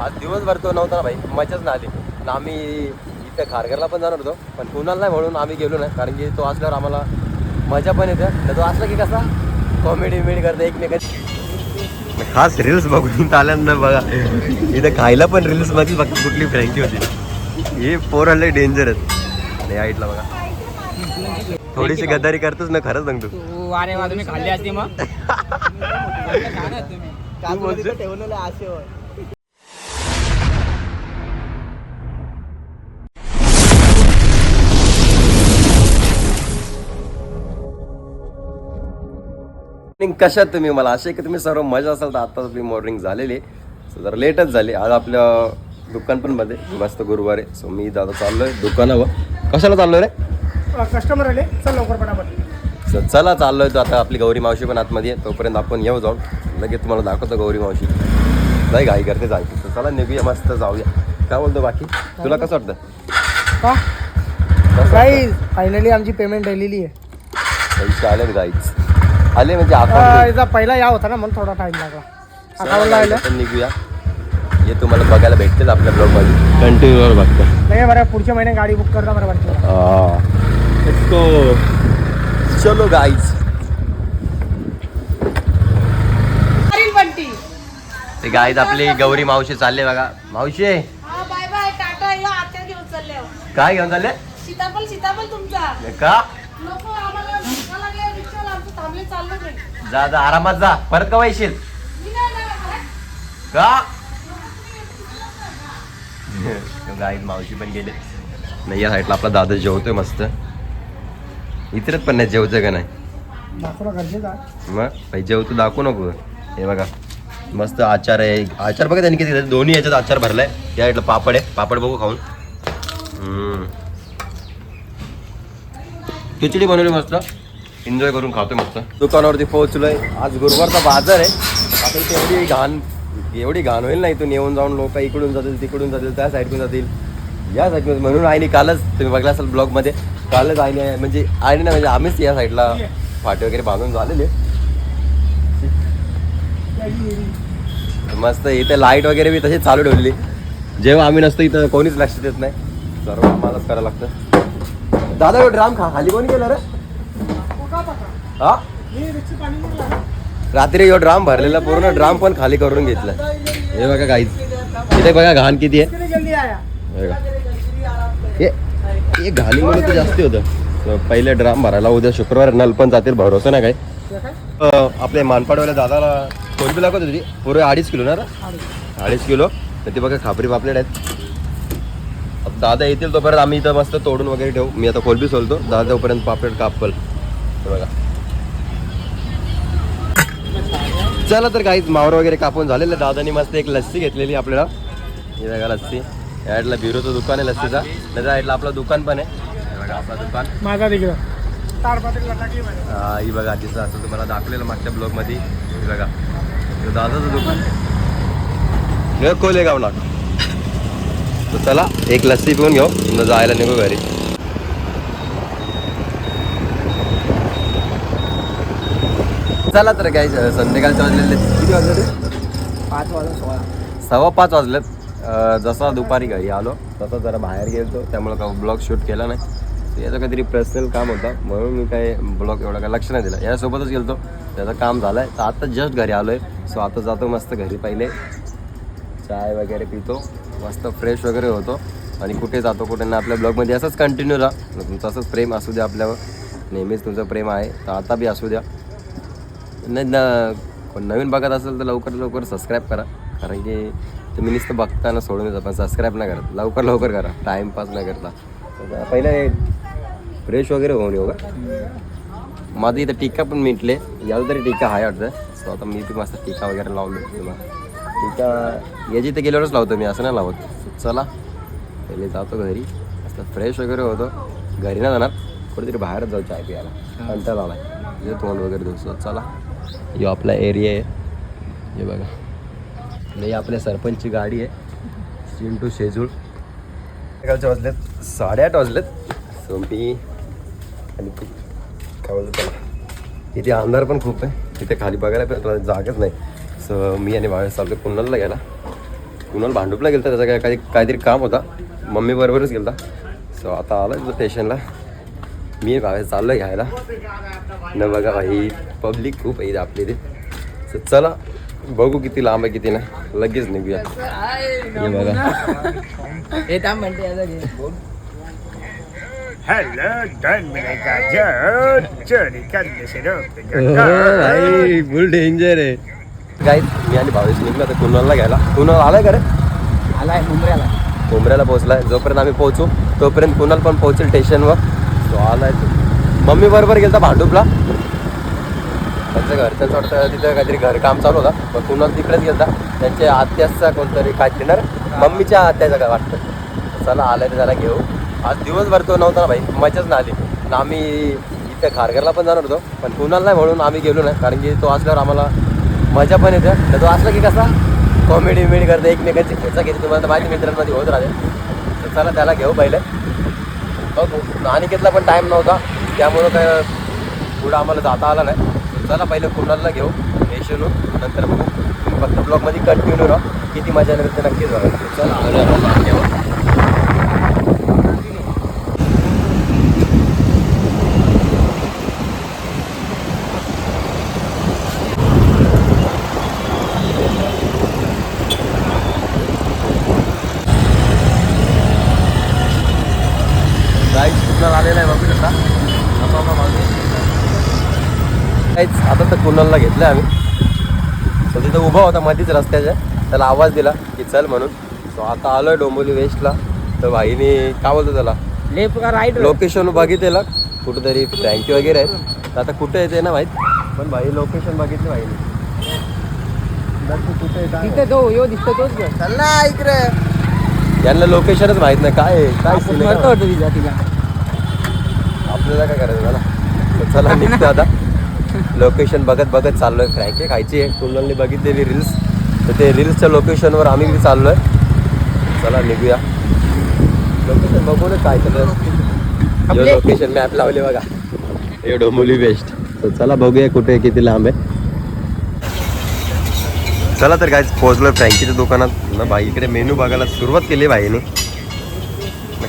आज दिवसभर तो नव्हता ना भाई मजाच नाही आली. आणि आम्ही इथं खारघरला पण जाणार होतो पण कुणाला नाही म्हणून आम्ही गेलो नाही कारण की तो असल्यावर आम्हाला मजा पण येते. तर तो असला की कसा कॉमेडी बिमेडी करता एकमेकाची. खास रील्स बघून आल्यानं बघा. इथं खायला पण रील्समध्ये फक्त कुठली फ्रँकी होती. हे पोर आणले डेंजर आहेत. नाही आईटला बघा. थोडीशी गद्दारी करतोच ना खरंच सांगतो. तुम्ही खाल्ली असती मग? ठेवलेलं मॉर्निंग कशात तुम्ही? मला असे की तुम्ही सर्व मजा असाल तर आता आपली मॉर्निंग झालेली आहे. सो जरा लेटच झाली. आज आपल्या दुकान पण मध्ये. मस्त गुरुवार. आहे सो मी दादा चाललोय दुकानावर. कशाला चाललोय रे? कस्टमर आले. चल लवकर पटापट. So, चला चाललोय तर आता. आपली गौरी मावशी पण आतमध्ये आहे. तोपर्यंत आपण येऊ जाऊन. लगेच तुम्हाला दाखवतो गौरी मावशी. नाही घाई करते जायची तर चला निघूया. मस्त जाऊया. काय बोलतो बाकी? तुला कसं वाटतं? का? कसं वाटतं? गाईज फायनली आमची पेमेंट आलेली आहे. पैसे आले गाईच आले म्हणजे याचा पहिला या होता ना म्हणून थोडा टाइम लागला. अकाउंटला आलं आपण निघूया. हे तुम्हाला बघायला भेटतेच आपल्या ब्लॉगमध्ये कंटिन्यूवर बघतो. नाही बरं पुढच्या महिन्यात गाडी बुक करता बरं वाटतं. चलो गाईज ते गाईज आपली गौरी मावशी चालले बघा. मावशी. हा बाय बाय टाटा या आत्या घेऊन चालले हो. काय घेऊन चालले? सीताफळ सीताफळ तुमचा. का नको आम्हाला भूका लागल्या रिक्षाला आमचं थांबले चाललो नाही जा जा आरामात जा. परत का येशील. का? गाईज मावशी पण गेले. नाही या साईडला आपला दादा जेवतोय मस्त. इतरत पण नाही जेवतोय का नाही. मग? जेवतो दाखवू नको. हे बघा. मस्त आचार आहे. आचार बघा त्यांनी किती दोन्ही याच्यात आचार भरलाय. या इथलं पापड आहे. पापड बघू खाऊन. खिचडी बनवली मस्त. एन्जॉय करून खातोय मस्त. दुकानावरती पोहोचलोय. आज गुरुवारचा बाजार आहे. आता इथे एवढी घाण एवढी घाण होईल ना इथून? येऊन जाऊन लोक इकडून जातील तिकडून जातील त्या साईडकडून जातील. या साईडमध्ये म्हणून आईने कालच तुम्ही बघला असाल ब्लॉगमध्ये कालच आईने म्हणजे आईने ना म्हणजे आम्हीच या साईडला फाटे वगैरे बांधून झालेले. मस्त इथे लाइट वगैरे बी तशीच चालू ठेवलेली. जेव्हा आम्ही नसतो इथं कोणीच लक्ष देत नाही. सर्व आम्हालाच करायला लागतं. दादा ड्राम खा. खाली कोणी केलं रे? हा. रात्री यो ड्राम भरलेला पूर्ण ड्राम पण खाली करून घेतला हे बघा काहीच इथे बघा घाण किती आहे. हे घाणीमुळे तर जास्ती होतं. पहिले ड्राम भरायला उद्या शुक्रवार नल पण जातील भरोसा नाही काय हे काय? अं, आपले मानपाडवाल्या दादाला कोलबी लागत होती पुरे अडीच किलो ना? अडीच. किलो. तर ते बघा खापरी पापलेट आहेत. दादा येतील तोपर्यंत आम्ही इथं मस्त तोडून वगैरे ठेवू. मी आता कोलबी सोलतो. दादा तोपर्यंत पापलेट कापल. बघा. चला तर काहीच मावर वगैरे कापून झालेलं. दादानी मस्त एक लस्सी घेतलेली आपल्याला. ही बघा लस्सी. या साईडला बिरोचं दुकान आहे लस्सीचा. त्याच्या साईडला आपलं दुकान पण आहे. बघा आपलं दुकान. माझा देखील हा, ही बघा तिथं असं तुम्हाला दाखवलेलं मागच्या ब्लॉगमध्ये. ही बघा. दादाचं दुकान. हे कोलेगाव नाक. तर चला एक लस्सी पिऊन घेऊ. न जायला निघू घरी. चला तर काय संध्याकाळचे वाजलेले. किती वाजले पाच वाजून सोळा. सव्वा पाच वाजलेत. जसा दुपारी घरी आलो तसा जरा बाहेर गेलतो. त्यामुळे का ब्लॉग शूट केला नाही. याचं काहीतरी पर्सनल काम होता. म्हणून मी काय ब्लॉग एवढा काय लक्ष नाही दिलं. यासोबतच गेलतो. त्याचं काम झालं आहे तर आता जस्ट घरी आलो आहे सो आता जातो मस्त घरी पहिले. चाय वगैरे पितो. मस्त फ्रेश वगैरे होतो. आणि कुठे जातो कुठे नाही आपल्या ब्लॉगमध्ये असंच कंटिन्यू राहा. तुमचं असंच प्रेम असू द्या आपल्यावर. नेहमीच तुमचं प्रेम आहे. तर आता बी असू द्या. नाही न कोण नवीन बघत असेल तर लवकर लवकर सबस्क्राईब करा. कारण की तुम्ही नुसतं बघताना सोडून देता पण सबस्क्राईब नाही करत. लवकर लवकर करा. टाईमपास नाही करता. तर पहिले फ्रेश वगैरे होऊन येऊ का? माझं इथं टिक्का पण मिटले. याला तरी टिक्का आहे वाटतं. सो आता मी ती मस्त टिक्का वगैरे लावून देतो तुम्हाला टिक्का याची इथे गेल्यावरच लावतो मी असं नाही लावत. चला पहिले जातो घरी. मस्त फ्रेश वगैरे होतो. घरी नाही जाणार. कुठेतरी बाहेरच जाऊ चाय प्यायला. कंटाळा म्हणजे तोंड वगैरे धुसतो चला. यो आपला एरिया आहे. हे बघा. नाही आपल्या सरपंचची गाडी आहे. चिंटू शेजूळ. सकाळचे वाजलेत साडेआठ वाजलेत. सोपी. आणि काय बोलतो त्याला इथे अंधार पण खूप आहे. तिथे खाली बघायला पण जागाच नाही. सो मी आणि बाहेर चालतो कुणालला गेला? कुणाल भांडूपला गेला त्याचा काय काही काहीतरी काम होता. मम्मी बरोबरच गेलता. सो आता आला स्टेशनला मी बाहेर चाललो घ्यायला. न बघा भाई पब्लिक खूप आहे आपली इथे सो चला बघू किती लांब आहे किती नाही. लगेच निघूया. हे बघा. करणे भाई फुल डेंजर आहे. काय मी आणि भावेश निघलो तर कुणालला घ्यायला. कुणाल आलाय का रे? आलाय मुंबऱ्याला कोंबऱ्याला पोहोचलाय. जोपर्यंत आम्ही पोहोचू तोपर्यंत कुणाल पण पोहोचेल स्टेशनवर तो तो. मम्मी बरोबर गेलता भांडूपला. त्यांचं घरचं वाटतं तिथं काहीतरी घरकाम चालू होता. मग कुणाल तिकडेच गेलता. त्यांच्या आत्याचा कोणतरी काय येणार मम्मीच्या आत्याचा काय वाटतं? चला आलाय तर त्याला घेऊ. आज दिवसभर तो नव्हता ना भाई. मजाच ना आली. आणि आम्ही इथं खारघरला पण जाणार होतो. पण कुणाल नाही म्हणून आम्ही गेलो नाही. कारण की तो असल्यावर आम्हाला मजा पण येते. तर तो असला की कसा? कॉमेडी विमेडी करते. एकमेकांची खेचा घेते तुम्हाला तर माहिती मित्रांमध्ये होत राहते. तर चला त्याला घेऊ पहिले. अनिकेतला पण टाईम नव्हता. त्यामुळं काय पुढं आम्हाला जाता आला नाही. चला पहिले कुणाला घेऊ येशनू नंतर बघू. तुम्ही फक्त ब्लॉगमध्ये कंटिन्यू राहा. किती मजा येणार ते नक्कीच बघा चला आलो आपण घेऊ गाईड कुणाल आलेला आहे बघू शकता काहीच आता तर कुणालला घेतलं आम्ही. तो तिथं उभा होता मध्येच रस्त्याच्या. त्याला आवाज दिला की चल म्हणून. सो आता आलोय डोंबोली वेस्टला. तर भाईने काय बोलतो त्याला? लेफ्ट का राईट लोकेशन बघितलेलं. कुठेतरी फ्रँकी वगैरे आहेत. तर आता कुठे येते ना माहीत? पण भाई लोकेशन बघितलं भाईने? तिथे तो यो दिसतो तोच ग चल ना इकडे. यांना लोकेशनच माहीत नाही. काय काय तिला तिला. आपल्याला काय करायचं तर चला निघतो आता. लोकेशन बघत बघत चाललोय फ्रँके खायची आहे. कुंडलने बघितलेली रील्स तर ते रील्सच्या लोकेशनवर आम्ही बी चाललोय. चला निघूया. लोकेशन बघूनच काय आपले- लोकेशन मॅप लावले बघा. हे डोंबोली बेस्ट तर चला बघूया कुठे किती लांब आहे. चला तर काय पोहोचलोय फ्रँकीच्या दुकानात. ना भाई इकडे मेनू बघायला सुरुवात केली भाईने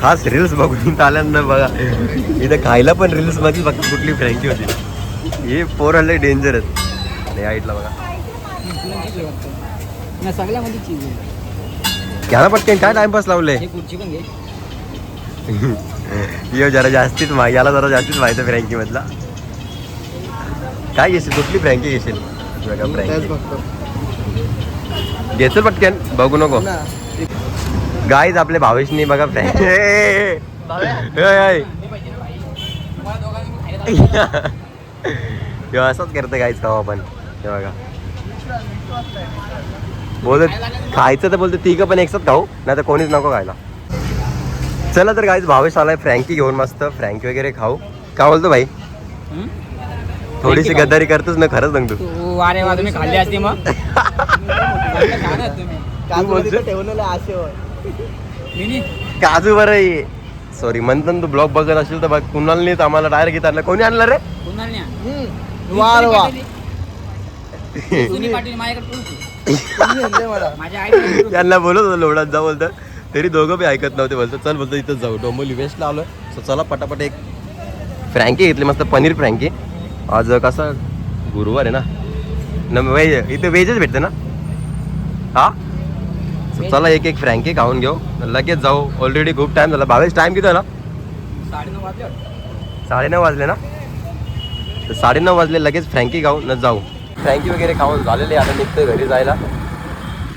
खास रील्स बघून इथं आल्यानं बघा. इथं खायला पण रील्समध्ये फक्त कुठली फ्रँकी होती. हे फोर हंड्रेड डेंजर आहेत आणि हाईटला बघा. नाही सगळ्यामध्ये चीज आहे घ्या ना पटकन काय टाइमपास लावले यो जरा जास्तीच मा याला जरा जास्तीच माहिती फ्रँकी मधला. काय घेशील? कुठली फ्रँकी घेशील? बघा फ्रँकी घेतो पटकन? बघू नको. गाईज आपले भावेशनी बघा ह्यो असंच करतं गाईच खाऊ आपण. हे बघा. बोलत खायचं तर बोलतो तिघं पण एकसाथ खाऊ. नाही तर कोणीच नको खायला. चला तर गाईज भावेश आलाय फ्रँकी घेऊन मस्त. फ्रँकी वगैरे खाऊ. काय बोलतो भाई? थोडीशी. गद्दारी करतोच ना खरंच सांगतो. तू अरे वा तुम्ही खाल्ली असती मग. आहेत काजू बरं सॉरी म्हणतो ना तू ब्लॉग बघत असेल तर बघ कुणालनीच आम्हाला डायरेक्ट घेत आणलं. कोणी आणलं रे. वा त्यांना बोलत होतं लोडात जा बोलतं. तरी दोघं बी ऐकत नव्हते बोलतं. चल बोलतो इथंच जाऊ. डोंबोली वेस्टला आलोय. सो चला पटापट एक फ्रँकी घेतली मस्त पनीर फ्रँकी. आज कसा गुरुवार आहे ना. न वेज इथे वेजच भेटते ना? हा? चला एक एक फ्रँकी खाऊन घेऊ. लगेच जाऊ. ऑलरेडी खूप टाइम झाला. बावीस टाइम किती झाला? साडेनऊ वाजले. ना? तर साडेनऊ वाजले लगेच फ्रँकी खाऊ न जाऊ. फ्रँकी वगैरे खाऊन झालेले आता निघतोय घरी जायला.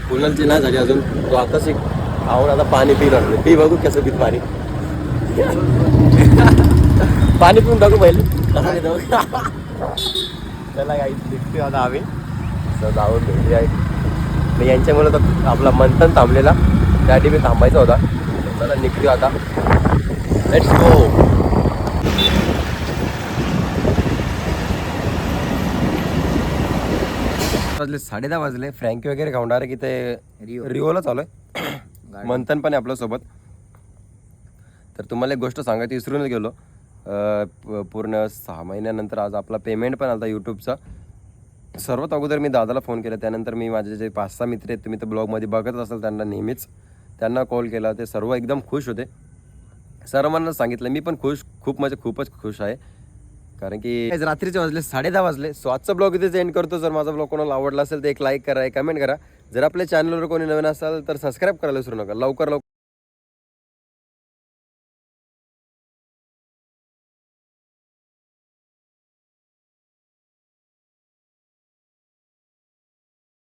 कुणालची नाही झाली अजून. तो आता शिक खाऊन आता पाणी पिणार नाही पी बघू कसं पित पाणी. पाणी पिऊन बघू पहिले. कसं चला काही निघतोय आता आम्ही. जाऊन भेटूया. मी यांच्यामुळे तर आपला मंथन थांबलेला. त्यासाठी मी थांबायचा होता. चला निघतोय आता. लेट्स गो वाजले साडे दहा वाजले. फ्रँकी वगैरे खाऊन डायरेक्ट इथे रिओला चालू आहे. मंथन पण आहे आपल्यासोबत. तर तुम्हाला एक गोष्ट सांगायची विसरूनच गेलो. पूर्ण सहा महिन्यानंतर आज आपला पेमेंट पण आला यूट्यूबचा सर्वात अगोदर मी दादाला फोन केला त्यानंतर मी माझे जे पाच सहा मित्र आहेत तुम्ही तर ब्लॉगमध्ये बघत असाल त्यांना नेहमीच. त्यांना कॉल केला ते सर्व एकदम खुश होते. सर्वांना सांगितलं मी पण खुश खूप म्हणजे खूपच खुश आहे. कारण की आज रात्रीचे वाजले साडे दहा वाजले. सो आजचा ब्लॉग इथेच एंड करतो. जर माझा ब्लॉग कोणाला आवडला असेल तर एक लाईक करा एक कमेंट करा. जर आपल्या चॅनलवर कोणी नवीन असाल तर सबस्क्राईब करायला विसरू नका. लवकर लवकर